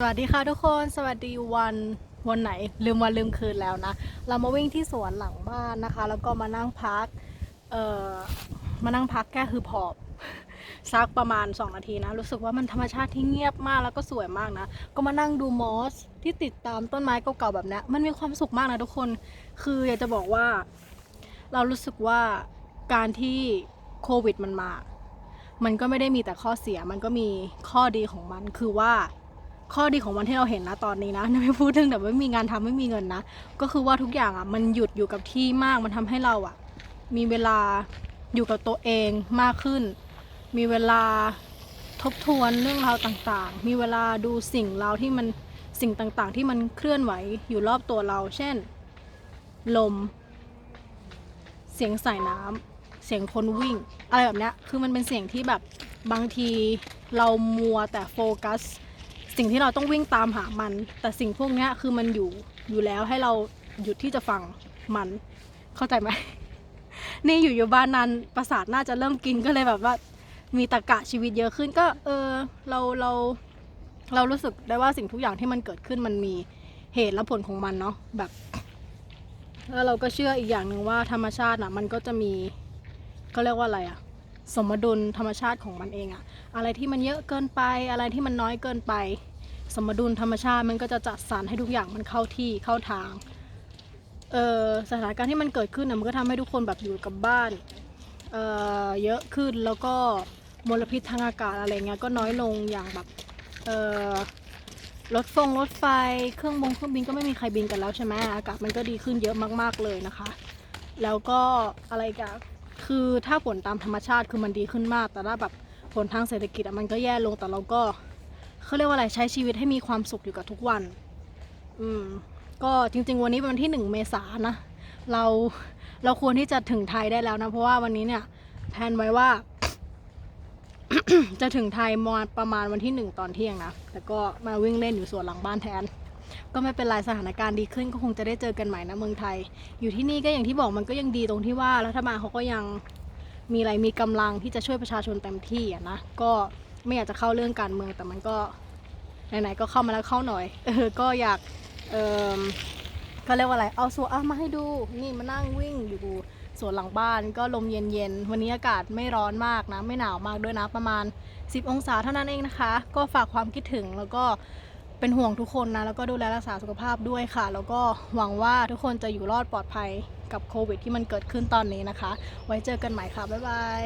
สวัสดีค่ะทุกคนสวัสดีวันวันไหน ลืมวันลืมคืนแล้วนะ เรามาวิ่งที่สวนหลังบ้านนะคะ แล้วก็มานั่งพักเอ่อมานั่งพักแก้คือพอบสักประมาณ 2 นาทีนะ รู้สึกว่ามันธรรมชาติที่เงียบมากแล้วก็สวยมากนะ ก็มานั่งดูมอสที่ติดตามต้นไม้เก่าๆแบบนี้มันมีความสุขมากนะทุกคนคืออยากจะบอกว่า เรารู้สึกว่าการที่โควิดมันมา มันก็ไม่ได้มีแต่ข้อเสียมันก็มีข้อดีของมันคือว่า ข้อดีของวันที่เราเห็นนะตอนนี้นะไม่พูดถึงแต่ไม่มีงานทำไม่มีเงินนะ ก็คือว่าทุกอย่างอะมันหยุดอยู่กับที่มากมันทำให้เราอะ มีเวลาอยู่กับตัวเองมากขึ้น มีเวลาทบทวนเรื่องราวต่างๆ มีเวลาดูสิ่งเราที่มันสิ่งต่างๆ ที่มันเคลื่อนไหวอยู่รอบตัวเรา เช่น ลม เสียงสายน้ำเสียงคนวิ่ง อะไรแบบเนี้ยคือมันเป็นเสียงที่แบบบางทีเรามัวแต่โฟกัส สิ่งที่เราต้องวิ่งตามหามัน แต่สิ่งพวกนี้คือมันอยู่อยู่แล้วให้เราหยุดที่จะฟังมัน เข้าใจไหม นี่อยู่อยู่บ้านนานประสาทน่าจะเริ่มกินก็เลยแบบว่า มีตะกะชีวิตเยอะขึ้นก็ เออ เราเราเรารู้สึกได้ว่าสิ่งทุกอย่างที่มันเกิดขึ้นมันมีเหตุและผลของมันเนาะแบบแล้วเราก็เชื่ออีกอย่างหนึ่งว่าธรรมชาติน่ะ มันก็จะมีเขาเรียกว่าอะไรอะสมดุลธรรมชาติของมันเองอะอะไรที่มันเยอะเกินไป อะไรที่มันน้อยเกินไป สมดุลธรรมชาติมันก็จะจัดสรรให้ทุกอย่างมันเข้าที่เข้าทางเออสถานการณ์ที่มันเกิดขึ้นนะมันก็ทำให้ทุกคนแบบอยู่กับบ้านเออเยอะขึ้นแล้วก็มลพิษทางอากาศอะไรเงี้ยก็น้อยลงอย่างแบบเออรถฟงรถไฟเครื่องบงเครื่องบินก็ไม่มีใครบินกันแล้วใช่ไหมอากาศมันก็ดีขึ้นเยอะมาก ๆเลยนะคะ แล้วก็อะไรกันคือถ้าผลตามธรรมชาติคือมันดีขึ้นมาก แต่ถ้าแบบผลทางเศรษฐกิจอะมันก็แย่ลงแต่เราก็ เขาเรียกว่าอะไรใช้ชีวิตให้มีความสุขอยู่กับทุกวัน อืม ก็จริง ๆ วันนี้เป็นวันที่หนึ่งเมษานะ เราเราควรที่จะถึงไทยได้แล้วนะ เพราะว่าวันนี้เนี่ยแพลนไว้ว่า จะถึงไทยมอประมาณวันที่หนึ่งตอนเที่ยงนะ แต่ก็มาวิ่งเล่นอยู่สวนหลังบ้านแทน ก็ไม่เป็นไรสถานการณ์ดีขึ้นก็คงจะได้เจอกันใหม่นะเมืองไทย อยู่ที่นี่ก็อย่างที่บอกมันก็ยังดีตรงที่ว่ารัฐบาลเขาก็ยังมีอะไรมีกำลังที่จะช่วยประชาชนเต็มที่อะนะก็ไม่อยากจะเข้าเรื่องการเมืองแต่มันก็ ไหนๆก็เข้ามาแล้วเข้าหน่อย เออ ก็อยากเออเขาเรียกว่าอะไร เอาสวนมาให้ดู นี่มานั่งวิ่งอยู่สวนหลังบ้านก็ลมเย็นๆ วันนี้อากาศไม่ร้อนมากนะ ไม่หนาวมากด้วยนะ ประมาณ 10 องศาเท่านั้นเองนะคะ ก็ฝากความคิดถึงแล้วก็เป็นห่วงทุกคนนะ แล้วก็ดูแลรักษาสุขภาพด้วยค่ะ แล้วก็หวังว่าทุกคนจะอยู่รอดปลอดภัยกับโควิดที่มันเกิดขึ้นตอนนี้นะคะ ไว้เจอกันใหม่ค่ะ บ๊ายบาย